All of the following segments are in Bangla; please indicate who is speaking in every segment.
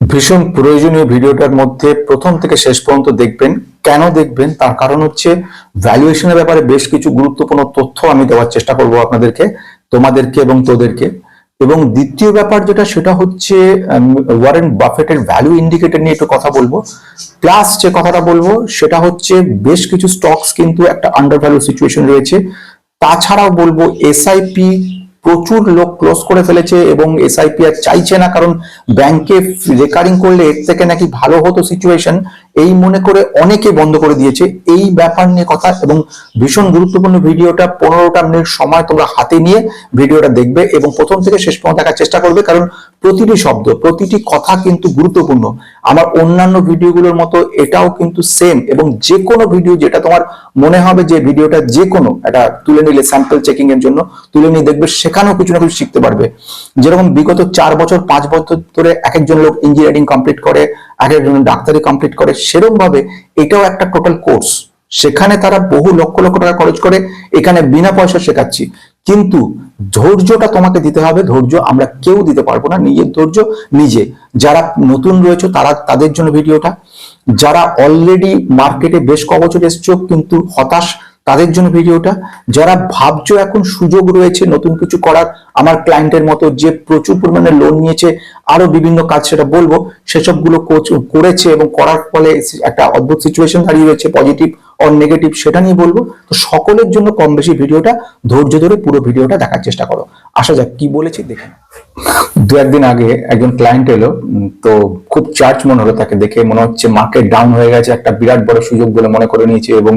Speaker 1: ভীষণ প্রয়োজনীয় ভিডিওটার মধ্যে প্রথম থেকে শেষ পর্যন্ত দেখবেন। কেন দেখবেন? তার কারণ হচ্ছে ভ্যালুয়েশনের ব্যাপারে বেশ কিছু গুরুত্বপূর্ণ তথ্য আমি দেওয়ার চেষ্টা করব আপনাদেরকে, তোমাদেরকে এবং তোদেরকে। এবং দ্বিতীয় ব্যাপার যেটা, সেটা হচ্ছে ওয়ারেন বাফেটের ভ্যালু ইন্ডিকেটর নিয়ে একটু কথা বলব। প্লাস যে কথাটা বলব, সেটা হচ্ছে বেশ কিছু স্টকস কিন্তু একটা আন্ডার ভ্যালু সিচুয়েশন রয়েছে। তাছাড়াও বলব এসআইপি প্রচুর লোক ক্লোজ করে ফেলেছে এবং এসআইপি আর চাইছে না, কারণ ব্যাংকে রেকারিং করলে এর থেকে নাকি ভালো হতো সিচুয়েশন এই মনে করে অনেকে বন্ধ করে দিয়েছে। এই ব্যাপার নিয়ে কথা এবং ভীষণ গুরুত্বপূর্ণ ভিডিওটা, পনেরোটা মিনিট সময় তোমরা হাতে নিয়ে ভিডিওটা দেখবে এবং প্রথম থেকে শেষ পর্যন্ত দেখার চেষ্টা করবে, কারণ প্রতিটি শব্দ, প্রতিটি কথা কিন্তু গুরুত্বপূর্ণ। আমার অন্যান্য ভিডিওগুলোর মতো এটাও কিন্তু সেম এবং যে কোনো ভিডিও যেটা তোমার মনে হবে যে ভিডিওটা যে কোনো একটা তুলে নিলে স্যাম্পল চেকিং এর জন্য, তুলে নিয়ে দেখবে সেখানেও কিছু না কিছু শিখতে পারবে। যেরকম বিগত চার বছর, পাঁচ বছর ধরে এক একজন লোক ইঞ্জিনিয়ারিং কমপ্লিট করে এক একজন ডাক্তারি কমপ্লিট করে সেরকম ভাবে এটাও একটা টোটাল কোর্স সেখানে তারা বহু লক্ষ লক্ষ টাকা খরচ করে, এখানে বিনা পয়সা শেখাচ্ছি। কিন্তু ধৈর্যটা তোমাকে দিতে হবে, ধৈর্য আমরা কেউ দিতে পারব না, নিজের ধৈর্য নিজে। যারা নতুন রয়েছে, তারা তাদের জন্য ভিডিওটা। যারা অলরেডি মার্কেটে বেশ ক বছর এসছো, কিন্তু হতাশ, তাদের জন্য ভিডিওটা। যারা ভাবছ এখন সুযোগ রয়েছে নতুন কিছু করার, আমার ক্লায়েন্টের মতো যে প্রচুর পরিমাণে লোন নিয়েছে, আরও বিভিন্ন কাজ সেটা বলব, সেসবগুলো করেছে এবং করার ফলে একটা অদ্ভুত সিচুয়েশন দাঁড়িয়ে রয়েছে পজিটিভ অর নেগেটিভ সেটা নিয়ে বলব। তো সকলের জন্য কম বেশি ভিডিওটা ধৈর্য ধরে পুরো ভিডিওটা দেখার চেষ্টা করো। আসা যাক কি বলেছি দেখে। দু একদিন আগে একজন ক্লায়েন্ট এলো তো খুব চার্জ মনে হলো তাকে দেখে। মনে হচ্ছে মার্কেট ডাউন হয়ে গেছে একটা বিরাট বড় সুযোগ বলে মনে করে নিয়েছে এবং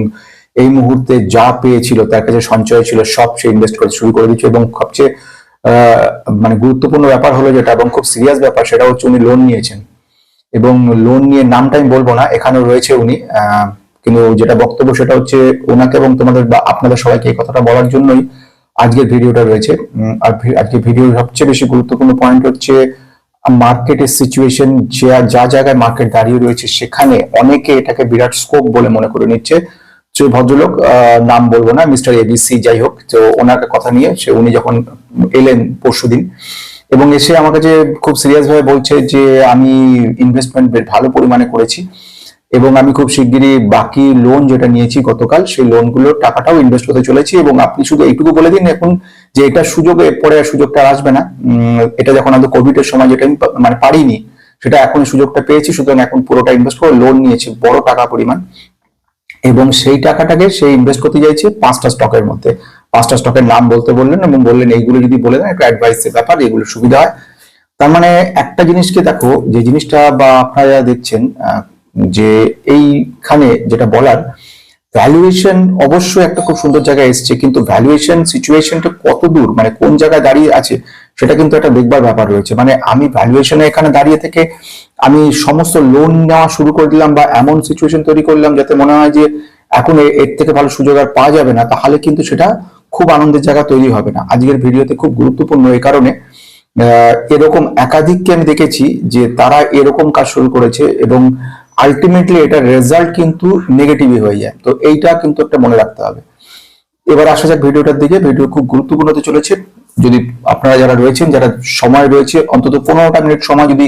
Speaker 1: এই মুহূর্তে যা পেয়েছিল তার কাছে সঞ্চয় ছিল সব সে ইনভেস্ট করতে শুরু করে দিচ্ছে এবং সবচেয়ে মানে গুরুত্বপূর্ণ ব্যাপার হলো যেটা এবং খুব সিরিয়াস ব্যাপার সেটা হচ্ছে উনি লোন নিয়েছেন। এবং লোন নিয়ে নামটা আমি বলব না এখানেও রয়েছে উনি আহ, কিন্তু যেটা বক্তব্য সেটা হচ্ছে ওনাকে এবং তোমাদের বা আপনাদের সবাইকে এই কথাটা বলার জন্যই আজকের ভিডিওটা রয়েছে। আর আজকের ভিডিওর সবচেয়ে বেশি গুরুত্বপূর্ণ পয়েন্ট হচ্ছে মার্কেটের সিচুয়েশন যা যা জায়গায় মার্কেট দাঁড়িয়ে রয়েছে, সেখানে অনেকে এটাকে বিরাট স্কোপ বলে মনে করে নিচ্ছে। যে ভদ্রলোক নাম বলব না মিস্টার এবিসি যাই হোক, তো ওনার কথা নিয়ে সে উনি যখন এলেন পরশুদিন এবং এসে আমার কাছে খুব সিরিয়াস ভাবে বলছে যে আমি ইনভেস্টমেন্ট বেশ ভালো পরিমাণে করেছি। এবং আমি খুব শিগগিরই বাকি লোন যেটা নিয়েছি গতকাল, সেই লোনগুলোর টাকাটাও ইনভেস্ট করতে চলেছি এবং আপনি শুধু এইটুকু বলে দিন এখন যে এটা সুযোগে পরে সুযোগটা আসবে না। এটা যখন আমাদের কোভিড এর সময় যেটা আমি মানে পারিনি, সেটা এখন সুযোগটা পেয়েছি, সুতরাং এখন পুরোটা ইনভেস্ট করে লোন নিয়েছি, বড় টাকা পরিমাণ। এবং সেই টাকাটাকে সে ইনভেস্ট করতে চাইছে পাঁচটা স্টকের মধ্যে। পাঁচটা স্টকের নাম বলতে বললেন এবং বললেন, এইগুলো যদি বলে দেন, একটা অ্যাডভাইসের ব্যাপার, এগুলো সুবিধা হয়। তার মানে একটা জিনিসকে দেখো, যে জিনিসটা বা আপনারা দেখছেন যে এইখানে যেটা বলার ভ্যালুয়েশন অবশ্যই একটা খুব সুন্দর জায়গায় এসছে, কিন্তু ভ্যালুয়েশন সিচুয়েশনটা কত দূর মানে কোন জায়গায় দাঁড়িয়ে আছে, সেটা কিন্তু একটা দেখবার ব্যাপার রয়েছে। মানে আমি ভ্যালুয়েশনে এখানে দাঁড়িয়ে থেকে আমি সমস্ত লোন নেওয়া শুরু করে দিলাম বা এমন সিচুয়েশন তৈরি করলাম যাতে মনে হয় যে এখন এর থেকে ভালো সুযোগ আর পাওয়া যাবে না, তাহলে কিন্তু সেটা খুব আনন্দের জায়গা তৈরি হবে না। আজকের ভিডিওতে খুব গুরুত্বপূর্ণ এই কারণে এরকম একাধিককে আমি দেখেছি যে তারা এরকম কাজ শুরু করেছে এবং আলটিমেটলি এটার রেজাল্ট কিন্তু নেগেটিভই হয়ে যায়। তো এইটা কিন্তু একটা মনে রাখতে হবে। এবার আসা যাক ভিডিওটার দিকে। ভিডিও খুব গুরুত্বপূর্ণ হতে চলেছে। যদি আপনারা যারা রয়েছেন, যারা সময় রয়েছে, অন্তত পনেরোটা মিনিট সময় যদি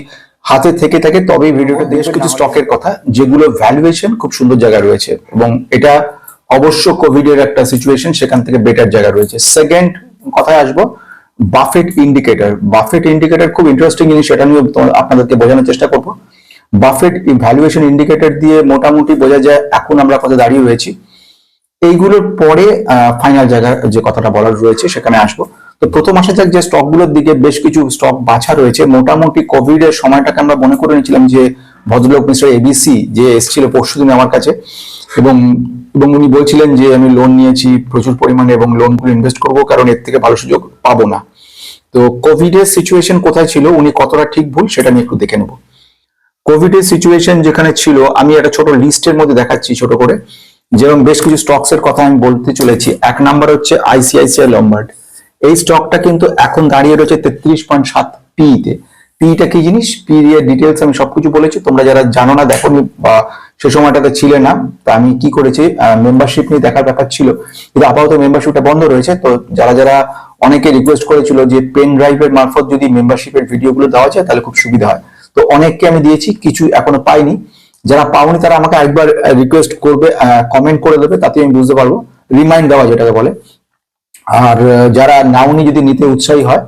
Speaker 1: হাতে থেকে থাকে, তবেই ভিডিওটা বেশ কিছু স্টকের কথা, যেগুলো ভ্যালুয়েশন খুব সুন্দর জায়গায় রয়েছে। এবং এটা অবশ্য কোভিড এর একটা সিচুয়েশন সেখান থেকে বেটার জায়গা রয়েছে। সেকেন্ড কথায় আসব বাফেট ইন্ডিকেটর বাফেট ইন্ডিকেটর খুব ইন্টারেস্টিং জিনিস, সেটা নিয়ে আপনাদেরকে বোঝানোর চেষ্টা করব। বাফেট ভ্যালুয়েশন ইন্ডিকেটর দিয়ে মোটামুটি বোঝা যায় এখন আমরা কত দাঁড়িয়ে রয়েছি। এইগুলোর পরে ফাইনাল জায়গা যে কথাটা বলার রয়েছে সেখানে আসব। তো প্রথম আসা যাক যে স্টকগুলোর দিকে বেশ কিছু স্টক বাছা রয়েছে। মোটামুটি কোভিড এর সময়টাকে আমরা মনে করে নিয়েছিলাম যে ভদ্রলোক মিস্টার এবিসি যে এসেছিল পরশুদিন আমার কাছে, এবং এবং উনি বলছিলেন যে আমি লোন নিয়েছি প্রচুর পরিমাণে এবং লোনগুলো ইনভেস্ট করব কারণ এর থেকে ভালো সুযোগ পাবো না। তো কোভিড এর সিচুয়েশন কোথায় ছিল, উনি কতটা ঠিক ভুল সেটা আমি একটু দেখে নেব। কোভিড এর সিচুয়েশন যেখানে ছিল, আমি একটা ছোট লিস্টের মধ্যে দেখাচ্ছি ছোট করে। যেরকম বেশ কিছু স্টকস এর কথা আমি বলতে চলেছি। এক নাম্বার হচ্ছে আইসিআইসিআই লম্বার্ড এই স্টকটা কিন্তু এখন দাঁড়িয়ে রয়েছে তেত্রিশ পয়েন্ট সাত পিতে পিটা কি জিনিস? পি এর ডিটেলস আমি সবকিছু বলেছি। তোমরা যারা জানো না দেখো বা সে সময়টাতে ছিলে না, তা আমি কি করেছি মেম্বারশিপ নিয়ে দেখার ব্যাপার ছিল। কিন্তু আপাতত মেম্বারশিপটা বন্ধ রয়েছে। তো যারা যারা অনেকে রিকোয়েস্ট করেছিল যে পেন ড্রাইভের মারফত যদি মেম্বারশিপের ভিডিওগুলো দেওয়া যায়, তাহলে খুব সুবিধা হয়। তো অনেককে আমি দিয়েছি, কিছু এখনও পাইনি। যারা পাওনি তারা আমাকে একবার রিকোয়েস্ট করবে কমেন্ট করে দেবে তাতে আমি বুঝতে পারব। রিমাইন্ড দেওয়া যেটাকে বলে। আর যারা নাওনি যদি নিতে উৎসাহী হয়,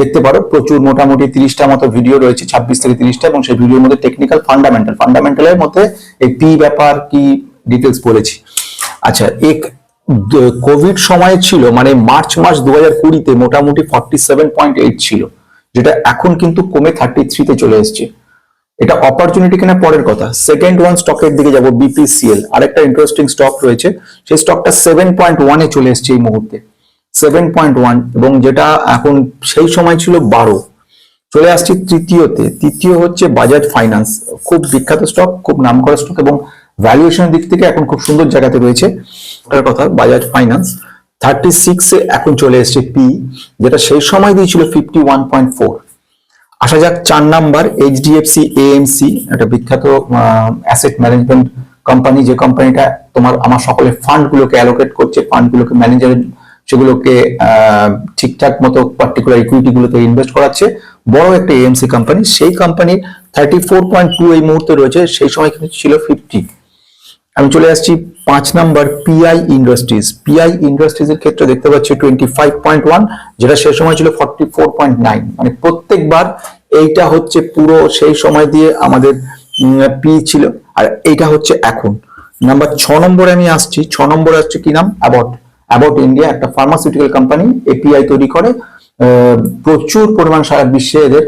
Speaker 1: দেখতে পারো, প্রচুর মোটামুটি তিরিশটা মতো ভিডিও রয়েছে, ছাব্বিশ থেকে তিরিশটা, এবং সেই ভিডিওর মধ্যে টেকনিক্যাল ফান্ডামেন্টাল ফান্ডামেন্টালের মধ্যে এই পি ব্যাপার কি ডিটেলস বলেছি। আচ্ছা এক কোভিড সময়ে ছিল মানে মার্চ মাস দু হাজার কুড়িতে মোটামুটি ফর্টি সেভেন পয়েন্ট এইট ছিল। যেটা এখন কিন্তু কমে থার্টি থ্রিতে চলে এসছে। এটা অপরচুনিটি কিনা পরের কথা। সেকেন্ড ওয়ান স্টকের দিকে যাব বিপিসিএল আরেকটা ইন্টারেস্টিং স্টক রয়েছে। সেই স্টকটা সেভেন পয়েন্ট ওয়ানে চলে এসছে এই মুহূর্তে। সেভেন পয়েন্ট ওয়ান এবং যেটা এখন সেই সময় ছিল বারো। চলে আসছি তৃতীয়তে। তৃতীয় হচ্ছে বাজাজ ফাইন্যান্স খুব বিখ্যাত স্টক খুব নামকরা স্টক এবং ভ্যালুয়েশনের দিক থেকে এখন খুব সুন্দর জায়গাতে রয়েছে। কথা বাজাজ ফাইন্যান্স থার্টি সিক্সে এখন চলে এসছে পি যেটা সেই সময় দিয়েছিল ফিফটি ওয়ান পয়েন্ট ফোর আসা যাক, চার নাম্বার এইচডিএফসি এএমসি একটা বিখ্যাত অ্যাসেট ম্যানেজমেন্ট কোম্পানি যে কোম্পানিটা তোমার, আমার সকলের ফান্ড গুলোকে অ্যালোকেট করছে ফান্ড গুলোকে ম্যানেজার সেগুলোকে ঠিকঠাক মতো পার্টিকুলার ইকুইটি গুলোতে ইনভেস্ট করাচ্ছে। বড় একটা এএমসি কোম্পানি সেই company thirty four point two এই মুহূর্তে রয়েছে, সেই সময় কিন্তু ছিল ফিফটি আমি চলে আসছি পাঁচ number PI Industries PI Industries এর ক্ষেত্রে দেখতে পাচ্ছি টোয়েন্টি ফাইভ পয়েন্ট ওয়ান যেটা সেই সময় ছিল ফর্টি ফোর পয়েন্ট নাইন মানে প্রত্যেকবার এইটা হচ্ছে পুরো সেই সময় দিয়ে আমাদের পি ছিল, আর এইটা হচ্ছে এখন। নাম্বার ছ নম্বরে আমি আসছি, ছ নম্বরে আসছে কি নাম? অ্যাবট অ্যাবট ইন্ডিয়া একটা ফার্মাসিউটিক্যাল কোম্পানি এপিআই তৈরি করে। প্রচুর পরিমাণ সারা বিশ্বে এদের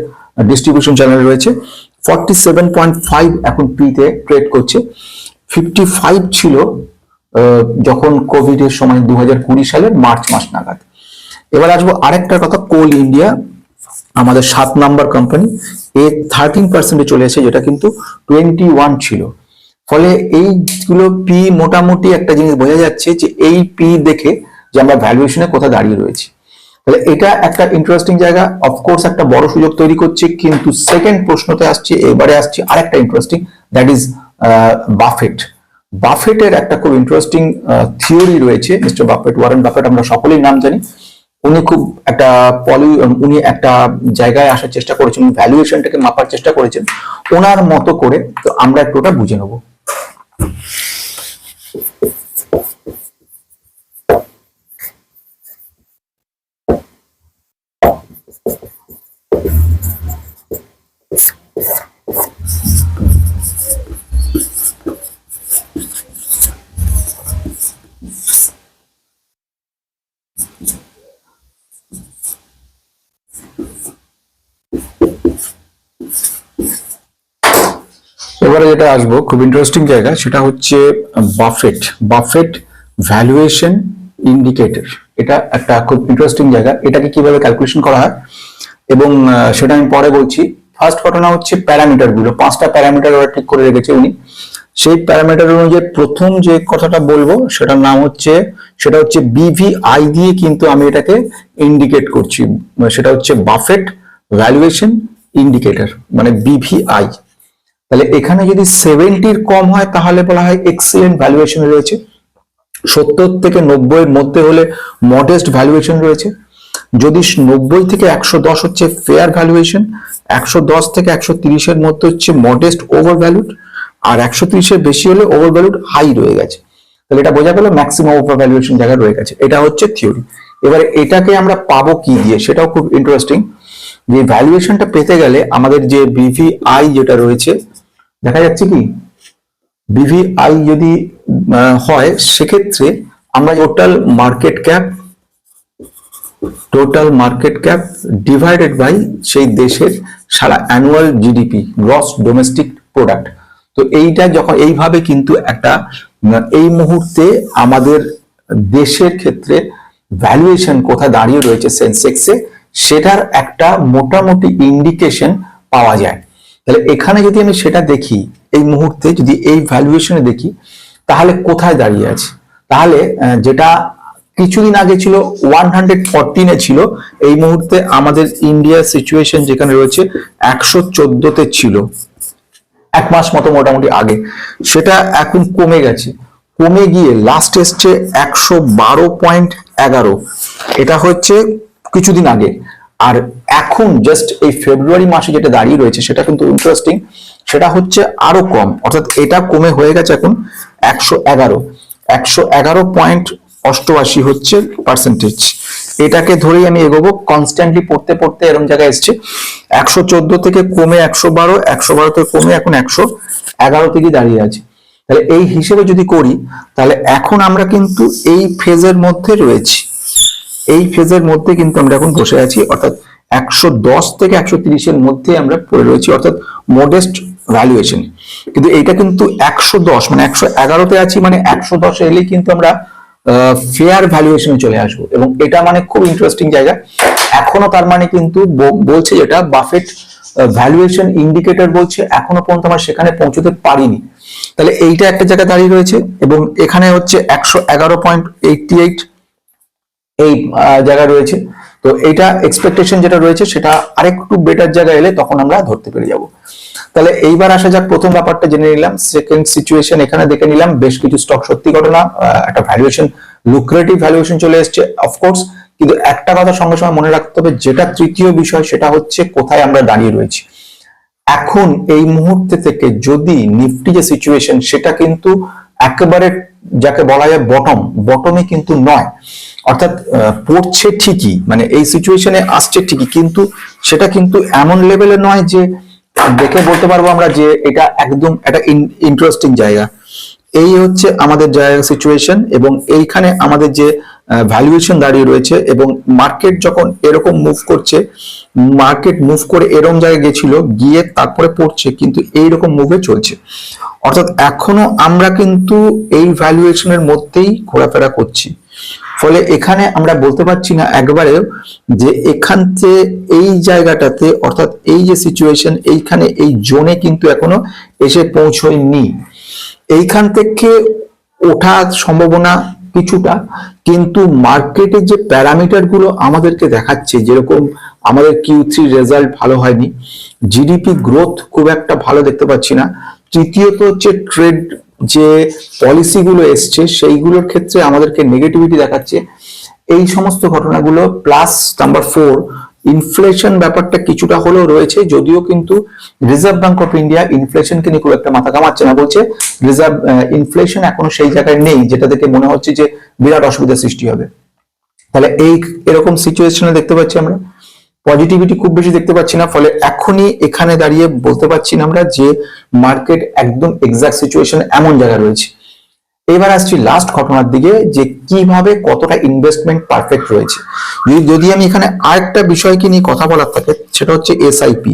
Speaker 1: ডিস্ট্রিবিউশন চ্যানেল রয়েছে। ফর্টি সেভেন পয়েন্ট ফাইভ এখন পিতে ট্রেড করছে। ফিফটি ফাইভ ছিল যখন কোভিড এর সময় দু সালের মার্চ মাস নাগাদ। এবার আসব আরেকটা কথা, কোল ইন্ডিয়া, আমাদের সাত নাম্বার কোম্পানি এ থার্টিন পার্সেন্টে চলে এসেছে, যেটা কিন্তু টোয়েন্টি ওয়ান ছিল। ফলে এইগুলো পি মোটামুটি একটা জিনিস বোঝা যাচ্ছে যে এই পি দেখে যে আমরা ভ্যালুয়েশনে কোথায় দাঁড়িয়ে রয়েছি। তাহলে এটা একটা ইন্টারেস্টিং জায়গা অফকোর্স একটা বড় সুযোগ তৈরি করছে, কিন্তু সেকেন্ড প্রশ্নতে আসছে, এবারে আসছে আরেকটা ইন্টারেস্টিং দ্যাট ইজ বাফেট। বাফেটের একটা খুব ইন্টারেস্টিং থিওরি রয়েছে মিস্টার বাফেট, ওয়ারেন বাফেট, আমরা সকলেই নাম জানি। উনি খুব একটা পলি উনি একটা জায়গায় আসার চেষ্টা করেছেন ভ্যালুয়েশনটাকে মাপার চেষ্টা করেছেন। ওনার মতো করে তো আমরা একটু ওটা বুঝে নেব। এবারে যেটা আসব, খুব ইন্টারেস্টিং জায়গা, সেটা হচ্ছে বাফেট বাফেট ভ্যালুয়েশন ইন্ডিকেটর এটা একটা খুব ইন্টারেস্টিং জায়গা। এটাকে কীভাবে ক্যালকুলেশন করা হয়? এবং সেটা আমি পরে বলছি। ফার্স্ট ঘটনা হচ্ছে প্যারামিটারগুলো পাঁচটা প্যারামিটার ওরা ঠিক করে রেখেছে উনি। সেই প্যারামিটার অনুযায়ী প্রথম যে কথাটা বলব, সেটার নাম হচ্ছে, সেটা হচ্ছে বিভিআই দিয়ে কিন্তু আমি এটাকে ইন্ডিকেট করছি। সেটা হচ্ছে বাফেট ভ্যালুয়েশন ইন্ডিকেটর মানে বিভিআই তাহলে এখানে যদি সেভেন্টির কম হয়, তাহলে বলা হয় এক্সিলেন্ট ভ্যালুয়েশন রয়েছে। সত্তর থেকে নব্বই এর মধ্যে হলে মডেস্ট ভ্যালুয়েশন রয়েছে। যদি নব্বই থেকে একশো দশ হচ্ছে ফেয়ার ভ্যালুয়েশন একশো দশ থেকে একশো তিরিশের মধ্যে হচ্ছে মডেস্ট ওভার ভ্যালুড আর একশো তিরিশের বেশি হলে ওভার ভ্যালুড হাই রয়ে গেছে। তাহলে এটা বোঝা গেল ম্যাক্সিমাম ওভার ভ্যালুয়েশন জায়গায় রয়ে গেছে। এটা হচ্ছে থিওরি এবারে এটাকে আমরা পাবো কি দিয়ে? সেটাও খুব ইন্টারেস্টিং যে ভ্যালুয়েশনটা পেতে গেলে আমাদের যে বিভিআই যেটা রয়েছে দেখা যাচ্ছে কি বিভিআই যদি হয়, সেক্ষেত্রে আমরা total market cap total market cap divided by সেই দেশের সারা annual GDP gross domestic product তো এইটা যখন, এইভাবে কিন্তু একটা, এই মুহূর্তে আমাদের দেশের ক্ষেত্রে ভ্যালুয়েশন কোথায় দাঁড়িয়ে রয়েছে সেন্সেক্সে সেটার একটা মোটামুটি ইন্ডিকেশন পাওয়া যায়। তাহলে এখানে যদি আমি সেটা দেখি, এই মুহূর্তে যদি এই ভ্যালুয়েশনে দেখি, তাহলে কোথায় দাঁড়িয়ে আছে? তাহলে যেটা কিছুদিন আগে ছিল ওয়ান হান্ড্রেড ফোরটিনে ছিল, এই মুহূর্তে আমাদের ইন্ডিয়ার সিচুয়েশন যেখানে রয়েছে, একশো চোদ্দতে ছিল। এক মাস মতো মোটামুটি আগে। সেটা এখন কমে গেছে। কমে গিয়ে লাস্ট এসছে একশো বারো পয়েন্ট এগারো। এটা হচ্ছে কিছুদিন আগে। আর এখন জাস্ট এই ফেব্রুয়ারি মাসে যেটা দাঁড়িয়ে রয়েছে, সেটা কিন্তু ইন্টারেস্টিং সেটা হচ্ছে আরও কম, অর্থাৎ এটা কমে হয়ে গেছে এখন একশো এগারো। একশো এগারো পয়েন্ট অষ্টআশি হচ্ছে পার্সেন্টেজ এটাকে ধরেই আমি এগোবো কনস্ট্যান্টলি পড়তে পড়তে এরকম জায়গায় এসছে। একশো চোদ্দ থেকে কমে একশো বারো একশো বারো থেকে কমে এখন একশো এগারো থেকে দাঁড়িয়ে আছে। তাহলে এই হিসেবে যদি করি, তাহলে এখন আমরা কিন্তু এই ফেজের মধ্যে রয়েছি। এই ফেজের মধ্যে কিন্তু আমরা এখন বসে আছি, অর্থাৎ একশো দশ থেকে একশো তিরিশের মধ্যে আমরা পড়ে রয়েছি, অর্থাৎ মোডেস্ট ভ্যালুয়েশন কিন্তু এইটা কিন্তু একশো দশ মানে একশো এগারোতে আছি মানে একশো দশে এলেই কিন্তু আমরা ফেয়ার ভ্যালুয়েশনে চলে আসব। এবং এটা মানে খুব ইন্টারেস্টিং জায়গা। এখনও তার মানে কিন্তু বলছে যেটা বাফেট ভ্যালুয়েশন ইন্ডিকেটর বলছে, এখনও পর্যন্ত আমরা সেখানে পৌঁছতে পারিনি। তাহলে এইটা একটা জায়গায় দাঁড়িয়ে রয়েছে, এবং এখানে হচ্ছে একশো এগারো পয়েন্ট এইটটি এইট এই জায়গা রয়েছে। তো এটা এক্সপেকটেশন যেটা রয়েছে, সেটা আরেকটু বেটার জায়গায় এলে তখন আমরা ধরতে পেরে যাব। তাহলে এইবার আসা যাক, প্রথম ব্যাপারটা জেনে নিলাম। সেকেন্ড সিচুয়েশন এখানে দেখে নিলাম, বেশ কিছু স্টক সত্যি ঘটনা একটা ভ্যালুয়েশন লুক্রেটিভ ভ্যালুয়েশন চলে এসছে অফকোর্স কিন্তু একটা কথা সঙ্গে সঙ্গে মনে রাখতে হবে, যেটা তৃতীয় বিষয়, সেটা হচ্ছে কোথায় আমরা দাঁড়িয়ে রয়েছি। এখন এই মুহূর্তে থেকে যদি নিফটি যে সিচুয়েশন সেটা কিন্তু একেবারে, যাকে বলা যায় বটম বটমে কিন্তু নয়। অর্থাৎ পড়ছে ঠিকই মানে এই সিচুয়েশনে আসছে ঠিকই, কিন্তু সেটা কিন্তু এমন লেভেলে নয় যে দেখে বলতে পারব আমরা যে এটা একদম একটা ইন্টারেস্টিং জায়গা। এই হচ্ছে আমাদের জায়গা সিচুয়েশন এবং এইখানে আমাদের যে ভ্যালুয়েশন দাঁড়িয়ে রয়েছে এবং মার্কেট যখন এরকম মুভ করছে মার্কেট মুভ করে এরকম জায়গায় গেছিল, গিয়ে তারপরে পড়ছে, কিন্তু এই রকম মুভে চলছে। অর্থাৎ এখনও আমরা কিন্তু এই ভ্যালুয়েশনের মধ্যেই ঘোরাফেরা করছি। ফলে এখানে আমরা বলতে পারছি না একবারে যে এখান থেকে এই জায়গাটাতে, অর্থাৎ এই যে সিচুয়েশন এইখানে এই জোনে কিন্তু এখনও এসে পৌঁছয়নি। এইখান থেকে ওঠার সম্ভাবনা কিছুটা, কিন্তু মার্কেটের যে প্যারামিটারগুলো আমাদেরকে দেখাচ্ছে, যেরকম আমাদের কিউ থ্রি রেজাল্ট ভালো হয়নি জিডিপি গ্রোথ খুব একটা ভালো দেখতে পাচ্ছি না। তৃতীয়ত হচ্ছে ট্রেড যে পলিসিগুলো এসছে, সেইগুলোর ক্ষেত্রে আমাদেরকে নেগেটিভিটি দেখাচ্ছে। এই সমস্ত ঘটনাগুলো প্লাস নাম্বার ফোর ইনফ্লেশন ব্যাপারটা কিছুটা হলেও রয়েছে, যদিও কিন্তু রিজার্ভ ব্যাংক অফ ইন্ডিয়া ইনফ্লেশনকে নিয়ে খুব একটা মাথা কামাচ্ছে না, বলছে রিজার্ভ ইনফ্লেশন এখনও সেই জায়গায় নেই, যেটা থেকে মনে হচ্ছে যে বিরাট অসুবিধার সৃষ্টি হবে। তাহলে এই এরকম সিচুয়েশনে দেখতে পাচ্ছি আমরা। পজিটিভিটি খুব বেশি দেখতে পাচ্ছি না, ফলে এখনই এখানে দাঁড়িয়ে বলতে পারছি না আমরা যে মার্কেট একদম এক্সাক্ট সিচুয়েশন এমন জায়গায় রয়েছে। এবার আসছি লাস্ট ঘটনার দিকে, যে কীভাবে কতটা ইনভেস্টমেন্ট পারফেক্ট রয়েছে। যদি আমি এখানে আরেকটা বিষয়কে নিয়ে কথা বলার থাকে, সেটা হচ্ছে এসআইপি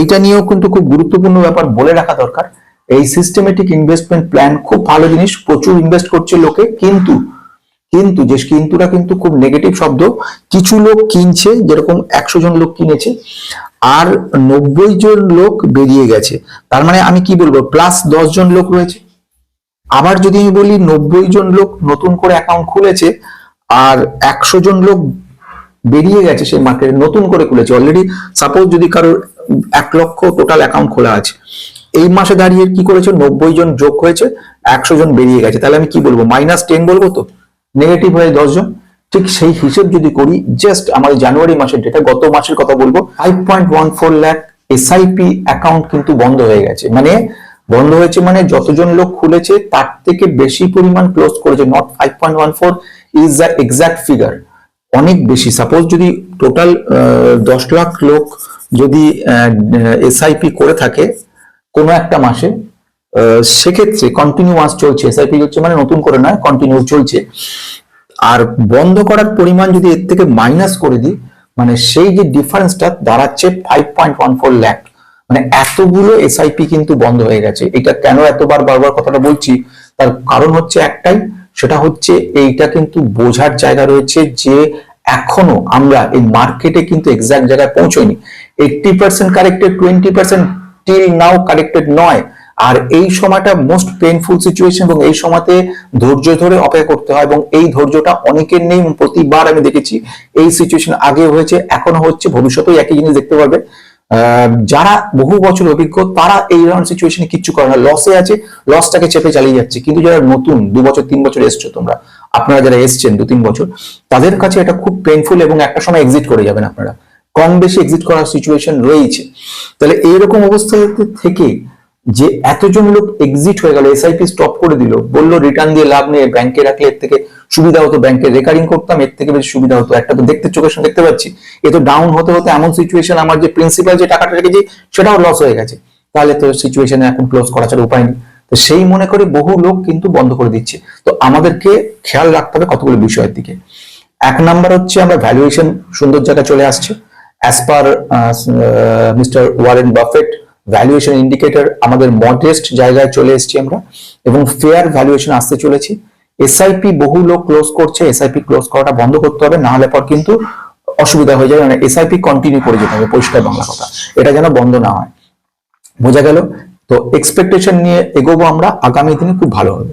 Speaker 1: এইটা নিয়েও কিন্তু খুব গুরুত্বপূর্ণ ব্যাপার বলে রাখা দরকার। এই সিস্টেমেটিক ইনভেস্টমেন্ট প্ল্যান খুব ভালো জিনিস, প্রচুর ইনভেস্ট করছে লোকে, কিন্তু কিন্তু যে কিন্তুটা কিন্তু খুব নেগেটিভ শব্দ, কিছু লোক কিনছে, যেরকম একশো জন লোক কিনেছে, আর নব্বই জন লোক বেরিয়ে গেছে। তার মানে আমি কি বলব? প্লাস দশ জন লোক রয়েছে। আবার যদি আমি বলি নব্বই জন লোক নতুন করে অ্যাকাউন্ট খুলেছে, আর একশো জন লোক বেরিয়ে গেছে সেই মার্কেটে নতুন করে খুলেছে। অলরেডি সাপোজ যদি কারোর এক লক্ষ টোটাল অ্যাকাউন্ট খোলা আছে, এই মাসে দাঁড়িয়ে কি করেছে? নব্বই জন যোগ হয়েছে, একশো জন বেরিয়ে গেছে। তাহলে আমি কি বলব? মাইনাস টেন বলব তো? নেগেটিভ হয়ে দশ জন ঠিক সেই হিসেব যদি করি জাস্ট আমাদের জানুয়ারি মাসের ডেটা গত মাসের কথা বলব five point one four lakh SIP account কিন্তু বন্ধ হয়ে গেছে। মানে বন্ধ হয়েছে মানে যতজন লোক খুলেছে, তার থেকে বেশি পরিমাণ ক্লোজ করেছে not five point one four is the exact figure অনেক বেশি। সাপোজ যদি টোটাল দশ লাখ লোক যদি এসআইপি করে থাকে, কোনো একটা মাসে সেক্ষেত্রে কন্টিনিউ মাস চলছে এসআইপি হচ্ছে মানে নতুন করে নয় কন্টিনিউ চলছে। আর বন্ধ করার পরিমাণ যদি এর থেকে মাইনাস করে দিই মানে সেই যে ডিফারেন্সটা দাঁড়াচ্ছে five point one four lakh মানে এতগুলো এসআইপি কিন্তু বন্ধ হয়ে গেছে। এটা কেন এতবার বারবার কথাটা বলছি? তার কারণ হচ্ছে একটাই, সেটা হচ্ছে এইটা কিন্তু বোঝার জায়গা রয়েছে যে এখনও আমরা এই মার্কেটে কিন্তু এক্সাক্ট জায়গায় পৌঁছইনি। Eighty percent corrected twenty percent till now corrected নয়। আর এই সময়টা মোস্ট পেইনফুল সিচুয়েশন এবং এই সময়তে ধৈর্য ধরে অপেক্ষা করতে হয় এবং এই ধৈর্যটা অনেকের নেই প্রতিবার আমি দেখেছি এই সিচুয়েশন আগে হয়েছে, এখনও হচ্ছে, ভবিষ্যতেও একই জিনিস দেখতে পারবে যারা বহু বছর অভিজ্ঞ, তারা এই ধরনের সিচুয়েশনে কিচ্ছু করে না। লসে আছে লসটাকে চেপে চালিয়ে যাচ্ছে। কিন্তু যারা নতুন, দু বছর, তিন বছর এসছো তোমরা, আপনারা যারা এসছেন দু, তিন বছর, তাদের কাছে এটা খুব পেইনফুল এবং একটা সময় এক্সিট করে যাবেন আপনারা। কম বেশি এক্সিট করার সিচুয়েশন রয়েছে তাহলে এইরকম অবস্থা থেকে যে এতজন লোক এক্সিট হয়ে গেল এসআইপি স্টপ করে দিল, বলল রিটার্ন দিয়ে লাভ নেই ব্যাংকে রাখলে এর থেকে সুবিধা হতো ব্যাংকে রেকারিং করতাম, এর থেকে বেশি সুবিধা হতো। একটা তো দেখতে চোখের সামনে দেখতে পাচ্ছি, এ তো ডাউন হতে হতে এমন সিচুয়েশন আমার যে প্রিন্সিপাল যে টাকাটা রেখেছি, সেটাও লস হয়ে গেছে। তাহলে তো সিচুয়েশনে এখন ক্লোজ করা ছাড়া উপায় নেই। তো সেই মনে করে বহু লোক কিন্তু বন্ধ করে দিচ্ছে। তো আমাদেরকে খেয়াল রাখতে হবে কতগুলো বিষয়ের দিকে। এক নাম্বার হচ্ছে আমরা ভ্যালুয়েশন সুন্দর জায়গায় চলে আসছে। As per mister Warren Buffett valuation indicator আমাদের মডেস্ট জায়গায় চলে এসেছি আমরা, এবং ফেয়ার ভ্যালুয়েশন আসতে চলেছি। এসআইপি বহু লোক ক্লোজ করছে এসআইপি ক্লোজ করাটা বন্ধ করতে হবে, না হলে পর কিন্তু অসুবিধা হয়ে যাবে মানে এসআইপি কন্টিনিউ করে যেতে হবে, পরিষ্কার বাংলা কথা। এটা যেন বন্ধ না হয়। বোঝা গেল? তো এক্সপেকটেশন নিয়ে এগোবো আমরা, আগামী দিনে খুব ভালো হবে।